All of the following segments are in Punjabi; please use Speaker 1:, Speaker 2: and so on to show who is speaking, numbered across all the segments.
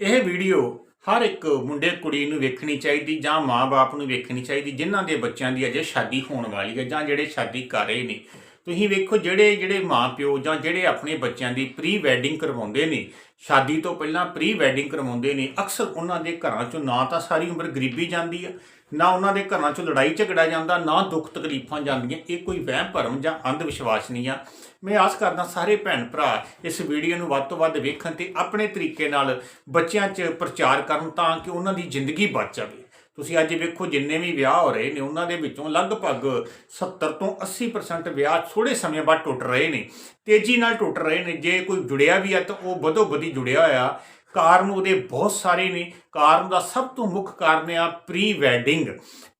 Speaker 1: ਇਹ ਵੀਡੀਓ ਹਰ ਇੱਕ ਮੁੰਡੇ ਕੁੜੀ ਨੂੰ ਵੇਖਣੀ ਚਾਹੀਦੀ ਜਾਂ ਮਾਂ-ਬਾਪ ਨੂੰ ਵੇਖਣੀ ਚਾਹੀਦੀ, ਜਿਨ੍ਹਾਂ ਦੇ ਬੱਚਿਆਂ ਦੀ ਅਜੇ ਸ਼ਾਦੀ ਹੋਣ ਵਾਲੀ ਹੈ ਜਾਂ ਜਿਹੜੇ ਸ਼ਾਦੀ ਕਰ ਰਹੇ ਨੇ। ਤੁਸੀਂ ਵੇਖੋ ਜਿਹੜੇ ਜਿਹੜੇ ਮਾਪਿਓ ਜਾਂ ਜਿਹੜੇ ਆਪਣੇ ਬੱਚਿਆਂ ਦੀ ਪ੍ਰੀ ਵੈਡਿੰਗ ਕਰਵਾਉਂਦੇ ਨੇ, ਸ਼ਾਦੀ ਤੋਂ ਪਹਿਲਾਂ ਪ੍ਰੀ ਵੈਡਿੰਗ ਕਰਵਾਉਂਦੇ ਨੇ, ਅਕਸਰ ਉਹਨਾਂ ਦੇ ਘਰਾਂ ਚੋਂ ਨਾ ਤਾਂ ਸਾਰੀ ਉਮਰ ਗਰੀਬੀ ਜਾਂਦੀ ਆ, ਨਾ ਉਹਨਾਂ ਦੇ ਘਰਾਂ ਚੋਂ ਲੜਾਈ ਝਗੜਾ ਜਾਂਦਾ, ਨਾ ਦੁੱਖ ਤਕਲੀਫਾਂ ਜਾਂਦੀਆਂ, ਇਹ ਕੋਈ ਵਹਿਮ, ਭਰਮ ਜਾਂ ਅੰਧ ਵਿਸ਼ਵਾਸ ਨਹੀਂ ਆ। ਮੈਂ ਆਸ ਕਰਦਾ ਸਾਰੇ ਭੈਣ ਭਰਾ ਇਸ ਵੀਡੀਓ ਨੂੰ ਵੱਧ ਤੋਂ ਵੱਧ ਵੇਖਣ ਤੇ ਆਪਣੇ ਤਰੀਕੇ ਨਾਲ ਬੱਚਿਆਂ 'ਚ ਪ੍ਰਚਾਰ ਕਰਨ ਤਾਂ ਕਿ ਉਹਨਾਂ ਦੀ ਜ਼ਿੰਦਗੀ ਬਚ ਜਾਵੇ। ਤੁਸੀਂ ਅੱਜ ਵੇਖੋ ਜਿੰਨੇ ਵੀ ਵਿਆਹ ਹੋ ਰਹੇ ਨੇ, ਉਹਨਾਂ ਦੇ ਵਿੱਚੋਂ ਲਗਭਗ 70 ਤੋਂ 80% ਵਿਆਹ ਥੋੜੇ ਸਮੇਂ ਬਾਅਦ ਟੁੱਟ ਰਹੇ ਨੇ। ਤੇਜ਼ੀ ਨਾਲ ਟੁੱਟ ਰਹੇ ਨੇ। ਜੇ ਕੋਈ ਜੁੜਿਆ ਵੀ ਆ ਤਾਂ ਉਹ ਵਧੋ ਵਧੀ ਜੁੜਿਆ ਹੋਇਆ। ਕਾਰਨ ਉਹਦੇ ਬਹੁਤ ਸਾਰੇ ਨੇ। ਕਾਰਨ ਦਾ ਸਭ ਤੋਂ ਮੁੱਖ ਕਾਰਨ ਆ ਪ੍ਰੀ ਵੈਡਿੰਗ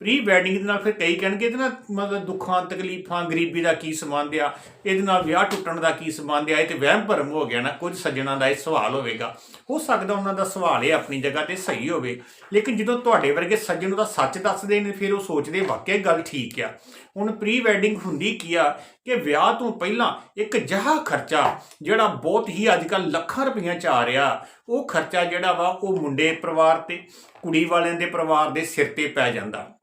Speaker 1: ਪ੍ਰੀ ਵੈਡਿੰਗ ਦੇ ਨਾਲ ਫਿਰ ਕਈ ਕਹਿਣਗੇ, ਇਹਦੇ ਨਾਲ ਮਤਲਬ ਦੁੱਖਾਂ, ਤਕਲੀਫਾਂ, ਗਰੀਬੀ ਦਾ ਕੀ ਸੰਬੰਧ ਆ, ਇਹਦੇ ਨਾਲ ਵਿਆਹ ਟੁੱਟਣ ਦਾ ਕੀ ਸੰਬੰਧ ਆ, ਇਹ ਤੇ ਵਹਿਮ ਭਰਮ ਹੋ ਗਿਆ ਨਾ, ਕੁਝ ਸੱਜਣਾ ਦਾ ਇਹ ਸਵਾਲ ਹੋਵੇਗਾ। ਹੋ ਸਕਦਾ ਉਹਨਾਂ ਦਾ ਸਵਾਲ ਇਹ ਆਪਣੀ ਜਗ੍ਹਾ ਤੇ ਸਹੀ ਹੋਵੇ, ਲੇਕਿਨ ਜਦੋਂ ਤੁਹਾਡੇ ਵਰਗੇ ਸੱਜਣ ਦਾ ਸੱਚ ਦੱਸਦੇ ਨੇ, ਫਿਰ ਉਹ ਸੋਚਦੇ ਵਾਕਿਆ ਇਹ ਗੱਲ ਠੀਕ ਆ। ਹੁਣ ਪ੍ਰੀ ਵੈਡਿੰਗ ਹੁੰਦੀ ਕੀ ਆ, ਕਿ ਵਿਆਹ ਤੋਂ ਪਹਿਲਾਂ ਇੱਕ ਜਹਾ ਖਰਚਾ, ਜਿਹੜਾ ਬਹੁਤ ਹੀ ਅੱਜ ਕੱਲ ਲੱਖਾਂ ਰੁਪਈਆ ਚ ਆ ਰਿਹਾ, ਉਹ ਖਰਚਾ ਜਿਹੜਾ ਵਾ, ਉਹ ਮੁੰਡੇ, ਪਰਿਵਾਰ ਤੇ, ਕੁੜੀ ਵਾਲਿਆਂ ਦੇ ਪਰਿਵਾਰ ਦੇ ਸਿਰ ਤੇ ਪੈ ਜਾਂਦਾ।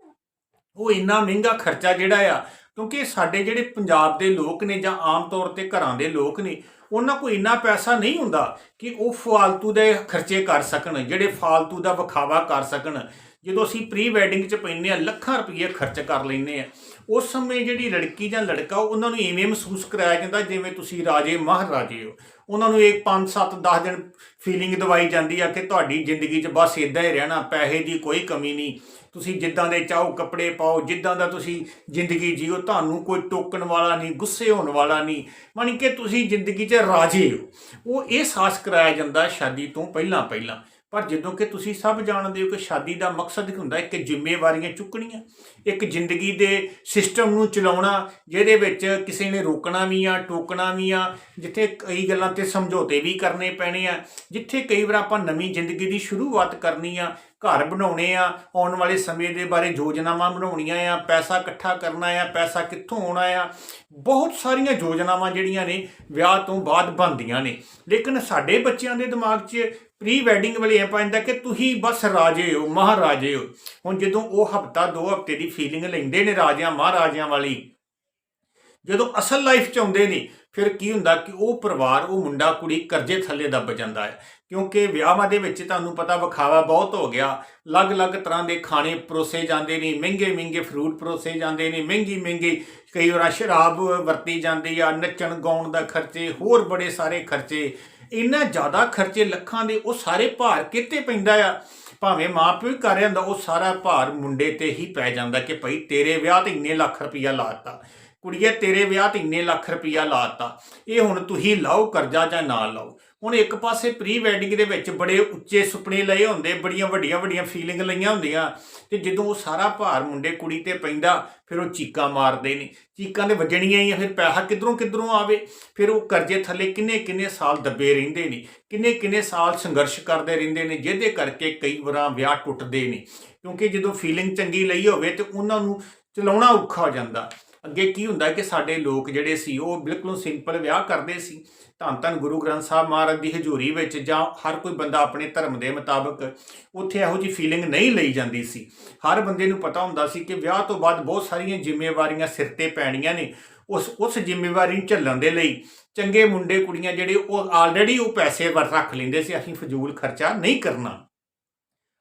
Speaker 1: ਉਹ ਇੰਨਾ ਮਹਿੰਗਾ ਖਰਚਾ ਜਿਹੜਾ ਆ ਕਿਉਂਕਿ ਸਾਡੇ ਜਿਹੜੇ ਪੰਜਾਬ ਦੇ ਲੋਕ ਨੇ ਜਾਂ ਆਮ ਤੌਰ ਤੇ ਘਰਾਂ ਦੇ ਲੋਕ ਨੇ, ਉਹਨਾਂ ਕੋਲ ਇੰਨਾ ਪੈਸਾ ਨਹੀਂ ਹੁੰਦਾ ਕਿ ਉਹ ਫਾਲਤੂ ਦੇ ਖਰਚੇ ਕਰ ਸਕਣ, ਜਿਹੜੇ ਫਾਲਤੂ ਦਾ ਵਿਖਾਵਾ ਕਰ ਸਕਣ। ਜਦੋਂ ਅਸੀਂ ਪ੍ਰੀ ਵੈਡਿੰਗ 'ਚ ਪੈਂਦੇ ਆ ਲੱਖਾਂ ਰੁਪਏ ਖਰਚ ਕਰ ਲੈਂਦੇ ਆ ਉਸ ਸਮੇਂ ਜਿਹੜੀ ਲੜਕੀ ਜਾਂ ਲੜਕਾ, ਉਹਨਾਂ ਨੂੰ ਇਵੇਂ ਮਹਿਸੂਸ ਕਰਾਇਆ ਜਾਂਦਾ ਜਿਵੇਂ ਤੁਸੀਂ ਰਾਜੇ ਮਹਾਰਾਜੇ ਹੋ। ਉਹਨਾਂ ਨੂੰ ਇੱਕ 5 7 10 ਦਿਨ ਫੀਲਿੰਗ ਦਵਾਈ ਜਾਂਦੀ ਆ ਕਿ ਤੁਹਾਡੀ ਜ਼ਿੰਦਗੀ 'ਚ ਬਸ ਇਦਾਂ ਹੀ ਰਹਿਣਾ, ਪੈਸੇ ਦੀ ਕੋਈ ਕਮੀ ਨਹੀਂ। ਤੁਸੀਂ ਜਿੱਦਾਂ ਦੇ ਚਾਹੋ ਕੱਪੜੇ ਪਾਓ, ਜਿੱਦਾਂ ਦਾ ਤੁਸੀਂ ਜ਼ਿੰਦਗੀ ਜੀਓ, ਤੁਹਾਨੂੰ ਕੋਈ ਟੋਕਣ ਵਾਲਾ ਨਹੀਂ, ਗੁੱਸੇ ਹੋਣ ਵਾਲਾ ਨਹੀਂ। ਮਾਨੀ ਕਿ ਤੁਸੀਂ ਜ਼ਿੰਦਗੀ 'ਚ ਰਾਜੇ ਹੋ। ਉਹ ਇਹ ਸਾਹਸ ਕਰਾਇਆ ਜਾਂਦਾ ਸ਼ਾਦੀ ਤੋਂ ਪਹਿਲਾਂ ਪਹਿਲਾਂ। ਪਰ ਜਦੋਂ ਕਿ ਤੁਸੀਂ ਸਭ ਜਾਣਦੇ ਹੋ ਕਿ ਸ਼ਾਦੀ ਦਾ ਮਕਸਦ ਕੀ ਹੁੰਦਾ, ਇੱਕ ਜ਼ਿੰਮੇਵਾਰੀਆਂ ਚੁੱਕਣੀਆਂ, ਇੱਕ ਜ਼ਿੰਦਗੀ ਦੇ ਸਿਸਟਮ ਨੂੰ ਚਲਾਉਣਾ, ਜਿਹਦੇ ਵਿੱਚ ਕਿਸੇ ਨੇ ਰੋਕਣਾ ਵੀ ਆ, ਟੋਕਣਾ ਵੀ ਆ, ਜਿੱਥੇ ਕਈ ਗੱਲਾਂ ਤੇ ਸਮਝੌਤੇ ਵੀ ਕਰਨੇ ਪੈਣੇ ਆ, ਜਿੱਥੇ ਕਈ ਵਾਰ ਆਪਾਂ ਨਵੀਂ ਜ਼ਿੰਦਗੀ ਦੀ ਸ਼ੁਰੂਆਤ ਕਰਨੀ ਆ ਘਰ ਬਣਾਉਣੇ ਆ, ਆਉਣ ਵਾਲੇ ਸਮੇਂ ਦੇ ਬਾਰੇ ਯੋਜਨਾਵਾਂ ਬਣਾਉਣੀਆਂ ਆ, ਪੈਸਾ ਇਕੱਠਾ ਕਰਨਾ ਆ, ਪੈਸਾ ਕਿੱਥੋਂ ਆਉਣਾ ਆ। ਬਹੁਤ ਸਾਰੀਆਂ ਯੋਜਨਾਵਾਂ ਜਿਹੜੀਆਂ ਨੇ, ਵਿਆਹ ਤੋਂ ਬਾਅਦ ਬਣਦੀਆਂ ਨੇ। ਲੇਕਿਨ ਸਾਡੇ ਬੱਚਿਆਂ ਦੇ ਦਿਮਾਗ 'ਚ ਪ੍ਰੀ ਵੈਡਿੰਗ ਵੇਲੇ ਇਹ ਪੈਂਦਾ ਕਿ ਤੁਸੀਂ ਬਸ ਰਾਜੇ ਹੋ, ਮਹਾਰਾਜੇ ਹੋ। ਹੁਣ ਜਦੋਂ ਉਹ ਹਫਤਾ, ਦੋ ਹਫ਼ਤੇ ਦੀ ਫੀਲਿੰਗ ਲੈਂਦੇ ਨੇ ਰਾਜਿਆਂ, ਮਹਾਰਾਜਿਆਂ ਵਾਲੀ ਜਦੋਂ ਅਸਲ ਲਾਈਫ ਚ ਆਉਂਦੇ ਨੇ, ਫਿਰ ਕੀ ਹੁੰਦਾ ਕਿ ਉਹ ਪਰਿਵਾਰ, ਉਹ ਮੁੰਡਾ, ਕੁੜੀ ਕਰਜ਼ੇ ਥੱਲੇ ਦੱਬ ਜਾਂਦਾ ਹੈ। ਕਿਉਂਕਿ ਵਿਆਹਾਂ ਦੇ ਵਿੱਚ ਤੁਹਾਨੂੰ ਪਤਾ ਵਿਖਾਵਾ ਬਹੁਤ ਹੋ ਗਿਆ। ਅਲੱਗ-ਅਲੱਗ ਤਰ੍ਹਾਂ ਦੇ ਖਾਣੇ ਪਰੋਸੇ ਜਾਂਦੇ ਨੇ ਮਹਿੰਗੇ-ਮਹਿੰਗੇ ਫਰੂਟ ਪਰੋਸੇ ਜਾਂਦੇ ਨੇ ਮਹਿੰਗੀ-ਮਹਿੰਗੀ ਕਈ ਵਾਰ ਸ਼ਰਾਬ ਵਰਤੀ ਜਾਂਦੀ ਆ, ਨੱਚਣ, ਗਾਉਣ ਦਾ ਖਰਚੇ, ਹੋਰ ਬੜੇ ਸਾਰੇ ਖਰਚੇ। ਇੰਨਾ ਜ਼ਿਆਦਾ ਖਰਚੇ ਲੱਖਾਂ ਦੇ ਉਹ ਸਾਰੇ ਭਾਰ ਕਿਤੇ ਪੈਂਦਾ ਆ? ਭਾਵੇਂ ਮਾਪਿਓ ਹੀ ਕਰ ਰਿਹਾ ਉਹ ਸਾਰਾ ਭਾਰ ਮੁੰਡੇ ਤੇ ਹੀ ਪੈ ਜਾਂਦਾ ਕਿ ਭਈ ਤੇਰੇ ਵਿਆਹ ਤੇ ਇੰਨੇ ਲੱਖ ਰੁਪਈਆ ਲਾਤਾ ਕੁੜੀਏ ਤੇਰੇ ਵਿਆਹ ਤੇ ਇੰਨੇ ਲੱਖ ਰੁਪਈਆ ਲਾਤਾ। ਇਹ ਹੁਣ ਤੁਸੀਂ ਲਾਓ ਕਰਜ਼ਾ ਜਾਂ ਨਾ ਲਾਓ। ਹੁਣ ਇੱਕ ਪਾਸੇ ਪ੍ਰੀ ਵੈਡਿੰਗ ਦੇ ਵਿੱਚ ਬੜੇ ਉੱਚੇ ਸੁਪਨੇ ਲਏ ਹੁੰਦੇ ਬੜੀਆਂ ਵੱਡੀਆਂ ਵੱਡੀਆਂ ਫੀਲਿੰਗ ਲਈਆਂ ਹੁੰਦੀਆਂ। ਤੇ ਜਦੋਂ ਉਹ ਸਾਰਾ ਭਾਰ ਮੁੰਡੇ ਕੁੜੀ ਤੇ ਪੈਂਦਾ ਫਿਰ ਉਹ ਚੀਕਾਂ ਮਾਰਦੇ ਨੇ। ਚੀਕਾਂ ਦੇ ਵੱਜਣੀਆਂ ਹੀ ਆ, ਫਿਰ ਪੈਸਾ ਕਿੱਧਰੋਂ ਕਿੱਧਰੋਂ ਆਵੇ? ਫਿਰ ਉਹ ਕਰਜ਼ੇ ਥੱਲੇ ਕਿੰਨੇ ਕਿੰਨੇ ਸਾਲ ਦੱਬੇ ਰਹਿੰਦੇ ਨੇ ਕਿੰਨੇ ਕਿੰਨੇ ਸਾਲ ਸੰਘਰਸ਼ ਕਰਦੇ ਰਹਿੰਦੇ ਨੇ ਜਿਹਦੇ ਕਰਕੇ ਕਈ ਵਾਰਾਂ ਵਿਆਹ ਟੁੱਟਦੇ ਨੇ। ਕਿਉਂਕਿ ਜਦੋਂ ਫੀਲਿੰਗ ਚੰਗੀ ਲਈ ਹੋਵੇ ਤੇ ਉਹਨਾਂ ਨੂੰ ਚਲਾਉਣਾ ਔਖਾ ਹੋ ਜਾਂਦਾ। ਅੱਗੇ ਕੀ ਹੁੰਦਾ ਕਿ ਸਾਡੇ ਲੋਕ ਜਿਹੜੇ ਸੀ, ਉਹ ਬਿਲਕੁਲ ਸਿੰਪਲ ਵਿਆਹ ਕਰਦੇ ਸੀ। ਧੰਨ ਧੰਨ ਗੁਰੂ ਗ੍ਰੰਥ ਸਾਹਿਬ ਮਹਾਰਾਜ ਦੀ ਹਜ਼ੂਰੀ ਵਿੱਚ ਜਾਂ ਹਰ ਕੋਈ ਬੰਦਾ ਆਪਣੇ ਧਰਮ ਦੇ ਮੁਤਾਬਕ ਉੱਥੇ ਇਹੋ ਜੀ ਫੀਲਿੰਗ ਨਹੀਂ ਲਈ ਜਾਂਦੀ ਸੀ। ਹਰ ਬੰਦੇ ਨੂੰ ਪਤਾ ਹੁੰਦਾ ਸੀ ਕਿ ਵਿਆਹ ਤੋਂ ਬਾਅਦ ਬਹੁਤ ਸਾਰੀਆਂ ਜ਼ਿੰਮੇਵਾਰੀਆਂ ਸਿਰ ਤੇ ਪੈਣੀਆਂ ਨੇ ਉਸ ਉਸ ਜ਼ਿੰਮੇਵਾਰੀ ਨੂੰ ਝੱਲਣ ਦੇ ਲਈ। ਚੰਗੇ ਮੁੰਡੇ ਕੁੜੀਆਂ ਜਿਹੜੇ ਉਹ ਆਲਰੇਡੀ ਉਹ ਪੈਸੇ ਵਰ, ਰੱਖ ਲੈਂਦੇ ਸੀ, ਅਸੀਂ ਫਜ਼ੂਲ ਖਰਚਾ ਨਹੀਂ ਕਰਨਾ।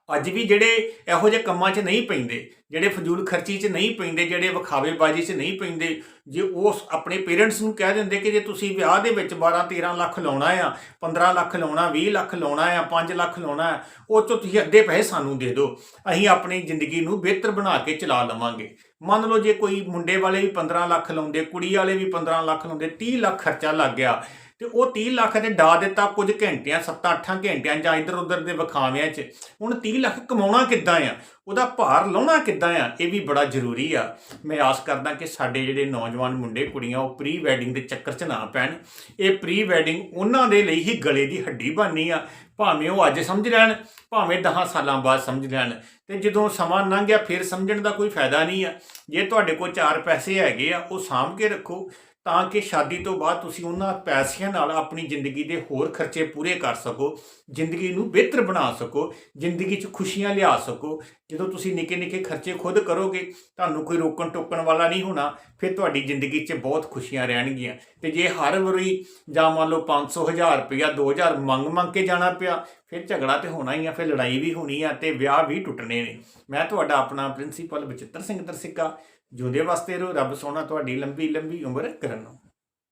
Speaker 1: ਅੱਜ ਵੀ ਜਿਹੜੇ ਇਹੋ ਜਿਹੇ ਕੰਮਾਂ 'ਚ ਨਹੀਂ ਪੈਂਦੇ, ਜਿਹੜੇ ਫਜ਼ੂਲ ਖਰਚੀ 'ਚ ਨਹੀਂ ਪੈਂਦੇ, ਜਿਹੜੇ ਵਿਖਾਵੇਬਾਜ਼ੀ 'ਚ ਨਹੀਂ ਪੈਂਦੇ, ਜੇ ਉਹ ਆਪਣੇ ਪੇਰੈਂਟਸ ਨੂੰ ਕਹਿ ਦਿੰਦੇ ਕਿ ਜੇ ਤੁਸੀਂ ਵਿਆਹ ਦੇ ਵਿੱਚ 12 13 ਲੱਖ ਲਾਉਣਾ ਆ 15 ਲੱਖ ਲਾਉਣਾ 20 ਲੱਖ ਲਾਉਣਾ ਆ 5 ਲੱਖ ਲਾਉਣਾ ਆ, ਉਹ ਚੋਂ ਤੁਸੀਂ ਅੱਧੇ ਪੈਸੇ ਸਾਨੂੰ ਦੇ ਦਿਓ। ਅਸੀਂ ਆਪਣੀ ਜ਼ਿੰਦਗੀ ਨੂੰ ਬਿਹਤਰ ਬਣਾ ਕੇ ਚਲਾ ਲਵਾਂਗੇ। ਮੰਨ ਲਓ ਜੇ ਕੋਈ ਮੁੰਡੇ ਵਾਲੇ ਵੀ 15 ਲੱਖ ਲਾਉਂਦੇ, ਕੁੜੀ ਵਾਲੇ ਵੀ 15 ਲੱਖ ਲਾਉਂਦੇ 30 ਲੱਖ ਖਰਚਾ ਲੱਗ ਗਿਆ ਤੇ ਉਹ 30 ਲੱਖ ਤੇ ਡਾ ਦਿੱਤਾ ਕੁਝ ਘੰਟਿਆਂ 7-8 ਘੰਟਿਆਂ ਜਾਂ ਇੱਧਰ ਉੱਧਰ ਦੇ ਵਿਖਾਵਿਆਂ 'ਚ। ਹੁਣ 30 ਲੱਖ ਕਮਾਉਣਾ ਕਿੱਦਾਂ ਆ? ਉਹਦਾ ਭਾਰ ਲਾਉਣਾ ਕਿੱਦਾਂ ਆ? ਇਹ ਵੀ ਬੜਾ ਜ਼ਰੂਰੀ ਆ। ਮੈਂ ਆਸ ਕਰਦਾ ਕਿ ਸਾਡੇ ਜਿਹੜੇ ਨੌਜਵਾਨ ਮੁੰਡੇ, ਕੁੜੀਆਂ, ਉਹ ਪ੍ਰੀ ਵੈਡਿੰਗ ਦੇ ਚੱਕਰ 'ਚ ਨਾ ਪੈਣ। ਇਹ ਪ੍ਰੀ ਵੈਡਿੰਗ ਉਹਨਾਂ ਦੇ ਲਈ ਹੀ ਗਲੇ ਦੀ ਹੱਡੀ ਬਣਨੀ ਆ। ਭਾਵੇਂ ਉਹ ਅੱਜ ਸਮਝ ਲੈਣ, ਭਾਵੇਂ 10 ਸਾਲਾਂ ਬਾਅਦ ਸਮਝ ਲੈਣ। ਤੇ ਜਦੋਂ ਸਮਾਂ ਲੰਘ ਗਿਆ, ਫਿਰ ਸਮਝਣ ਦਾ ਕੋਈ ਫਾਇਦਾ ਨਹੀਂ ਆ। ਜੇ ਤੁਹਾਡੇ ਕੋਲ ਚਾਰ ਪੈਸੇ ਹੈਗੇ ਆ, ਉਹ ਸਾਂਭ ਕੇ ਰੱਖੋ। ਤਾਂ ਕਿ ਸ਼ਾਦੀ ਤੋਂ ਬਾਅਦ ਤੁਸੀਂ ਉਹਨਾਂ ਪੈਸਿਆਂ ਨਾਲ ਆਪਣੀ ਜ਼ਿੰਦਗੀ ਦੇ ਹੋਰ ਖਰਚੇ ਪੂਰੇ ਕਰ ਸਕੋ, ਜ਼ਿੰਦਗੀ ਨੂੰ ਬਿਹਤਰ ਬਣਾ ਸਕੋ, ਜ਼ਿੰਦਗੀ 'ਚ ਖੁਸ਼ੀਆਂ ਲਿਆ ਸਕੋ। ਜਦੋਂ ਤੁਸੀਂ ਨਿੱਕੇ ਨਿੱਕੇ ਖਰਚੇ ਖੁਦ ਕਰੋਗੇ, ਤੁਹਾਨੂੰ ਕੋਈ ਰੋਕਣ ਟੋਕਣ ਵਾਲਾ ਨਹੀਂ ਹੋਣਾ, ਫਿਰ ਤੁਹਾਡੀ ਜ਼ਿੰਦਗੀ 'ਚ ਬਹੁਤ ਖੁਸ਼ੀਆਂ ਰਹਿਣਗੀਆਂ। ਤੇ ਜੇ ਹਰ ਵਾਰੀ ਜਾਂ ਮੰਨ ਲਓ 500 ਹਜ਼ਾਰ ਰੁਪਇਆ 2000 ਮੰਗ ਮੰਗ ਕੇ ਜਾਣਾ ਪਿਆ, ਫਿਰ ਝਗੜਾ ਤੇ ਹੋਣਾ ਹੀ ਆ, ਫਿਰ ਲੜਾਈ ਵੀ ਹੋਣੀ ਆ ਤੇ ਵਿਆਹ ਵੀ ਟੁੱਟਣੇ ਨੇ। ਮੈਂ ਤੁਹਾਡਾ ਆਪਣਾ ਪ੍ਰਿੰਸੀਪਲ ਬਚਿੱਤਰ ਸਿੰਘ ਤਰਸਿੱਕਾ ਜਿਉਂਦੇ ਵਾਸਤੇ ਰਹੋ ਰੱਬ ਸੋਹਣਾ ਤੁਹਾਡੀ ਲੰਬੀ ਲੰਬੀ ਉਮਰ ਕਰਨ ਨੂੰ।